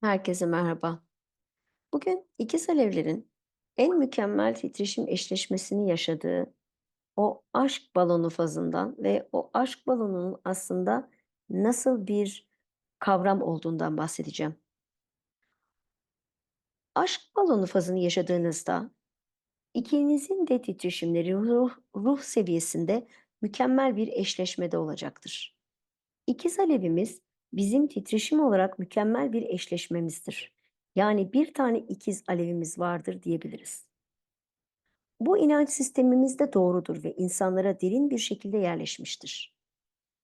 Herkese merhaba. Bugün ikiz alevlerin en mükemmel titreşim eşleşmesini yaşadığı o aşk balonu fazından ve o aşk balonunun aslında nasıl bir kavram olduğundan bahsedeceğim. Aşk balonu fazını yaşadığınızda ikinizin de titreşimleri ruh, ruh seviyesinde mükemmel bir eşleşmede olacaktır. İkiz alevimiz bizim titreşim olarak mükemmel bir eşleşmemizdir. Yani bir tane ikiz alevimiz vardır diyebiliriz. Bu inanç sistemimizde doğrudur ve insanlara derin bir şekilde yerleşmiştir.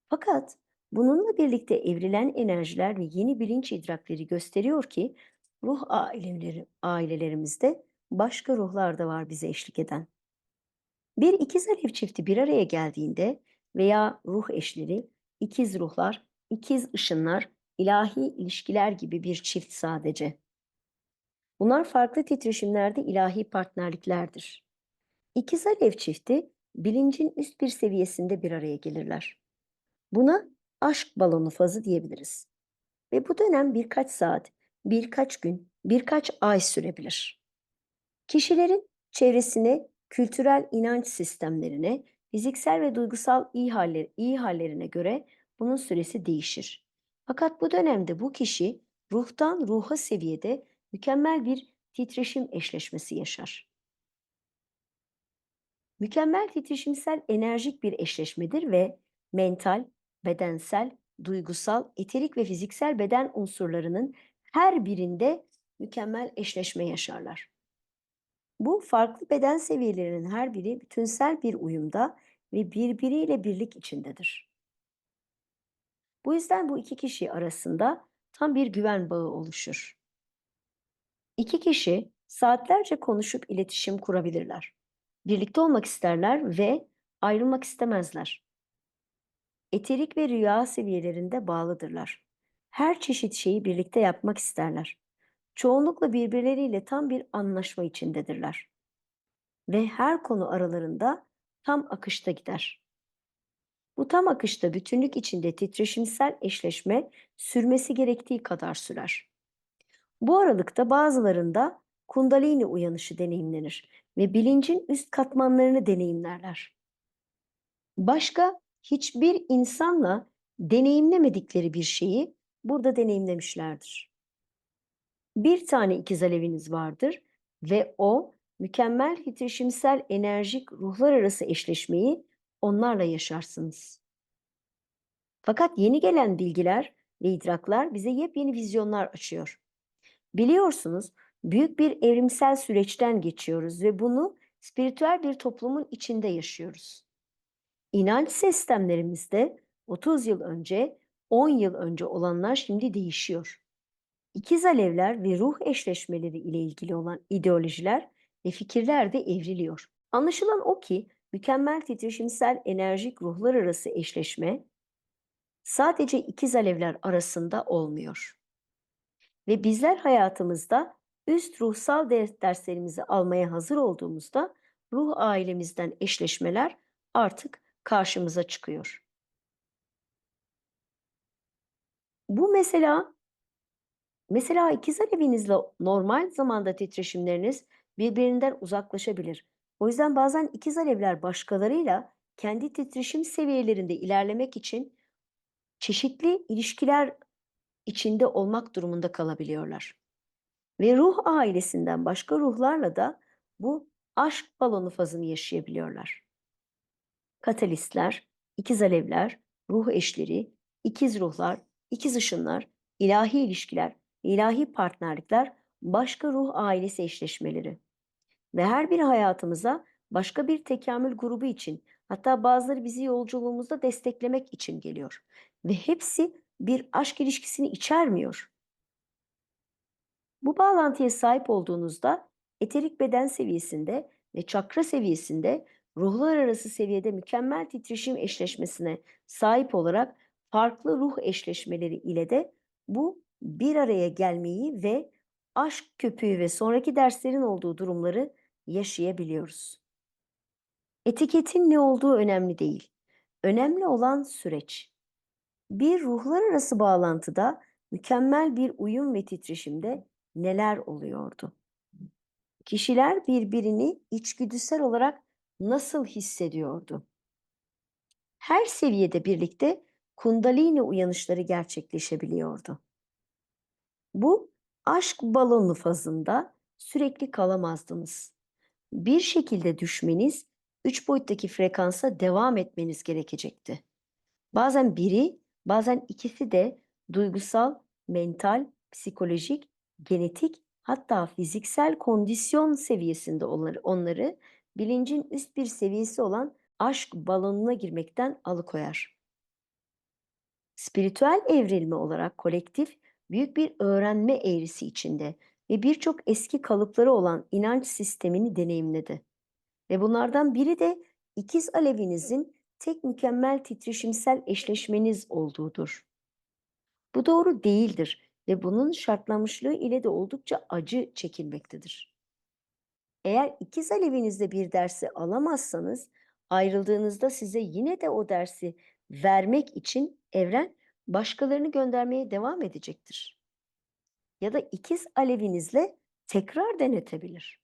Fakat bununla birlikte evrilen enerjiler ve yeni bilinç idrakleri gösteriyor ki ruh aileleri, ailelerimizde başka ruhlar da var bize eşlik eden. Bir ikiz alev çifti bir araya geldiğinde veya ruh eşleri, ikiz ruhlar, ikiz ışınlar, ilahi ilişkiler gibi bir çift sadece. Bunlar farklı titreşimlerde ilahi partnerliklerdir. İkiz alev çifti bilincin üst bir seviyesinde bir araya gelirler. Buna aşk balonu fazı diyebiliriz. Ve bu dönem birkaç saat, birkaç gün, birkaç ay sürebilir. Kişilerin çevresine, kültürel inanç sistemlerine, fiziksel ve duygusal iyi, haller, iyi hallerine göre bunun süresi değişir. Fakat bu dönemde bu kişi ruhtan ruha seviyede mükemmel bir titreşim eşleşmesi yaşar. Mükemmel titreşimsel enerjik bir eşleşmedir ve mental, bedensel, duygusal, eterik ve fiziksel beden unsurlarının her birinde mükemmel eşleşme yaşarlar. Bu farklı beden seviyelerinin her biri bütünsel bir uyumda ve birbiriyle birlik içindedir. Bu yüzden bu iki kişi arasında tam bir güven bağı oluşur. İki kişi saatlerce konuşup iletişim kurabilirler. Birlikte olmak isterler ve ayrılmak istemezler. Eterik ve rüya seviyelerinde bağlıdırlar. Her çeşit şeyi birlikte yapmak isterler. Çoğunlukla birbirleriyle tam bir anlaşma içindedirler. Ve her konu aralarında tam akışta gider. Bu tam akışta bütünlük içinde titreşimsel eşleşme sürmesi gerektiği kadar sürer. Bu aralıkta bazılarında kundalini uyanışı deneyimlenir ve bilincin üst katmanlarını deneyimlerler. Başka hiçbir insanla deneyimlemedikleri bir şeyi burada deneyimlemişlerdir. Bir tane ikiz aleviniz vardır ve o mükemmel titreşimsel enerjik ruhlar arası eşleşmeyi onlarla yaşarsınız. Fakat yeni gelen bilgiler ve idraklar bize yepyeni vizyonlar açıyor. Biliyorsunuz büyük bir evrimsel süreçten geçiyoruz ve bunu spiritüel bir toplumun içinde yaşıyoruz. İnanç sistemlerimizde 30 yıl önce, 10 yıl önce olanlar şimdi değişiyor. İkiz alevler ve ruh eşleşmeleri ile ilgili olan ideolojiler ve fikirler de evriliyor. Anlaşılan o ki mükemmel titreşimsel enerjik ruhlar arası eşleşme sadece ikiz alevler arasında olmuyor. Ve bizler hayatımızda üst ruhsal derslerimizi almaya hazır olduğumuzda ruh ailemizden eşleşmeler artık karşımıza çıkıyor. Bu mesela mesela ikiz alevinizle normal zamanda titreşimleriniz birbirinden uzaklaşabilir. O yüzden bazen ikiz alevler başkalarıyla kendi titreşim seviyelerinde ilerlemek için çeşitli ilişkiler içinde olmak durumunda kalabiliyorlar. Ve ruh ailesinden başka ruhlarla da bu aşk balonu fazını yaşayabiliyorlar. Katalistler, ikiz alevler, ruh eşleri, ikiz ruhlar, ikiz ışınlar, ilahi ilişkiler, ilahi partnerlikler, başka ruh ailesi eşleşmeleri. Ve her biri hayatımıza başka bir tekamül grubu için, hatta bazıları bizi yolculuğumuzda desteklemek için geliyor. Ve hepsi bir aşk ilişkisini içermiyor. Bu bağlantıya sahip olduğunuzda eterik beden seviyesinde ve çakra seviyesinde ruhlar arası seviyede mükemmel titreşim eşleşmesine sahip olarak farklı ruh eşleşmeleri ile de bu bir araya gelmeyi ve aşk köpüğü ve sonraki derslerin olduğu durumları yaşayabiliyoruz. Etiketin ne olduğu önemli değil. Önemli olan süreç. Bir ruhlar arası bağlantıda mükemmel bir uyum ve titreşimde neler oluyordu? Kişiler birbirini içgüdüsel olarak nasıl hissediyordu? Her seviyede birlikte kundalini uyanışları gerçekleşebiliyordu. Bu aşk balonu fazında sürekli kalamazdınız. Bir şekilde düşmeniz, üç boyuttaki frekansa devam etmeniz gerekecekti. Bazen biri, bazen ikisi de duygusal, mental, psikolojik, genetik hatta fiziksel kondisyon seviyesinde onları, onları bilincin üst bir seviyesi olan aşk balonuna girmekten alıkoyar. Spiritüel evrilme olarak kolektif büyük bir öğrenme eğrisi içinde ve birçok eski kalıpları olan inanç sistemini deneyimledi. Ve bunlardan biri de ikiz alevinizin tek mükemmel titreşimsel eşleşmeniz olduğudur. Bu doğru değildir ve bunun şartlanmışlığı ile de oldukça acı çekilmektedir. Eğer ikiz alevinizde bir dersi alamazsanız, ayrıldığınızda size yine de o dersi vermek için evren başkalarını göndermeye devam edecektir. Ya da ikiz alevinizle tekrar denetebilir.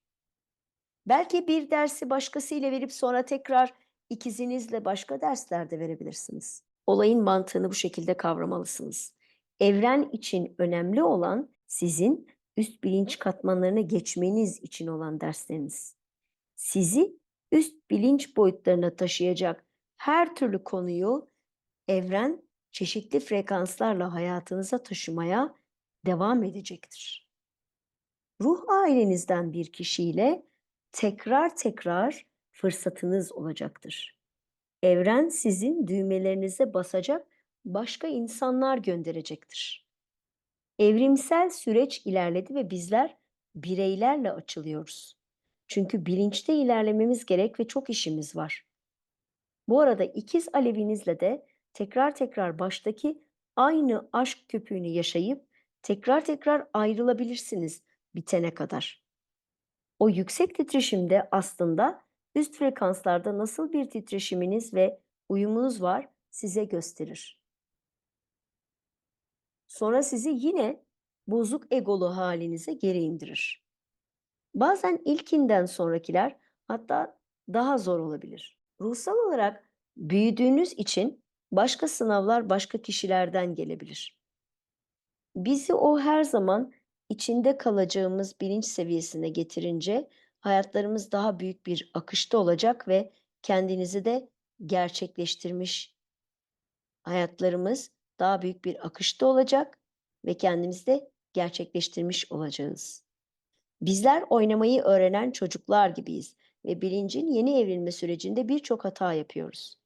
Belki bir dersi başkasıyla verip sonra tekrar ikizinizle başka derslerde verebilirsiniz. Olayın mantığını bu şekilde kavramalısınız. Evren için önemli olan sizin üst bilinç katmanlarına geçmeniz için olan dersleriniz. Sizi üst bilinç boyutlarına taşıyacak her türlü konuyu evren çeşitli frekanslarla hayatınıza taşımaya devam edecektir. Ruh ailenizden bir kişiyle tekrar tekrar fırsatınız olacaktır. Evren sizin düğmelerinize basacak başka insanlar gönderecektir. Evrimsel süreç ilerledi ve bizler bireylerle açılıyoruz. Çünkü bilinçte ilerlememiz gerek ve çok işimiz var. Bu arada ikiz alevinizle de tekrar tekrar baştaki aynı aşk köpüğünü yaşayıp tekrar tekrar ayrılabilirsiniz bitene kadar. O yüksek titreşimde aslında üst frekanslarda nasıl bir titreşiminiz ve uyumunuz var size gösterir. Sonra sizi yine bozuk egolu halinize geri indirir. Bazen ilkinden sonrakiler hatta daha zor olabilir. Ruhsal olarak büyüdüğünüz için başka sınavlar başka kişilerden gelebilir. Bizi o her zaman içinde kalacağımız bilinç seviyesine getirince hayatlarımız daha büyük bir akışta olacak ve kendinizi de gerçekleştirmiş hayatlarımız daha büyük bir akışta olacak ve kendimizi de gerçekleştirmiş olacağız. Bizler oynamayı öğrenen çocuklar gibiyiz ve bilincin yeni evrilme sürecinde birçok hata yapıyoruz.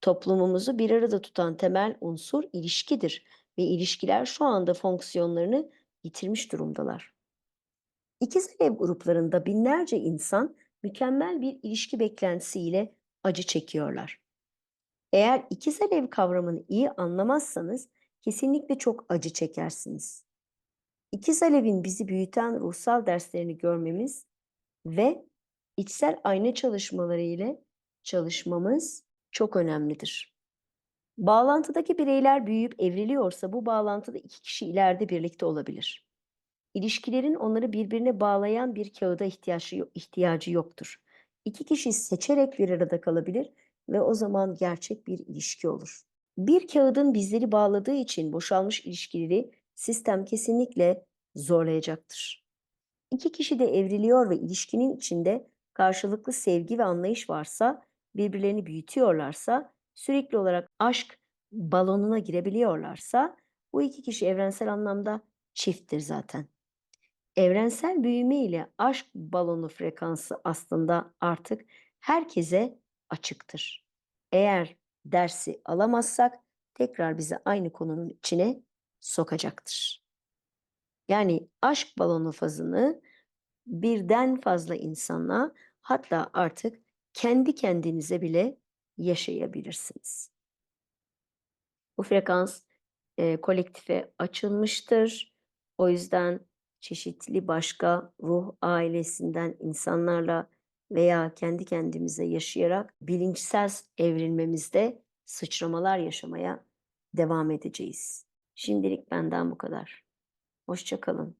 Toplumumuzu bir arada tutan temel unsur ilişkidir ve ilişkiler şu anda fonksiyonlarını yitirmiş durumdalar. İkiz alev gruplarında binlerce insan mükemmel bir ilişki beklentisiyle acı çekiyorlar. Eğer ikiz alev kavramını iyi anlamazsanız kesinlikle çok acı çekersiniz. İkiz alevin bizi büyüten ruhsal derslerini görmemiz ve içsel ayna çalışmaları ile çalışmamız çok önemlidir. Bağlantıdaki bireyler büyüyüp evriliyorsa bu bağlantıda iki kişi ileride birlikte olabilir. İlişkilerin onları birbirine bağlayan bir kağıda ihtiyacı, ihtiyacı yoktur. İki kişi seçerek bir arada kalabilir ve o zaman gerçek bir ilişki olur. Bir kağıdın bizleri bağladığı için boşalmış ilişkileri sistem kesinlikle zorlayacaktır. İki kişi de evriliyor ve ilişkinin içinde karşılıklı sevgi ve anlayış varsa, birbirlerini büyütüyorlarsa, sürekli olarak aşk balonuna girebiliyorlarsa, bu iki kişi evrensel anlamda çifttir zaten. Evrensel büyüme ile aşk balonu frekansı aslında artık herkese açıktır. Eğer dersi alamazsak tekrar bizi aynı konunun içine sokacaktır. Yani aşk balonu fazını birden fazla insanla hatta artık kendi kendinize bile yaşayabilirsiniz. Bu frekans e, kolektife açılmıştır. O yüzden çeşitli başka ruh ailesinden insanlarla veya kendi kendimize yaşayarak bilinçsel evrilmemizde sıçramalar yaşamaya devam edeceğiz. Şimdilik benden bu kadar. Hoşça kalın.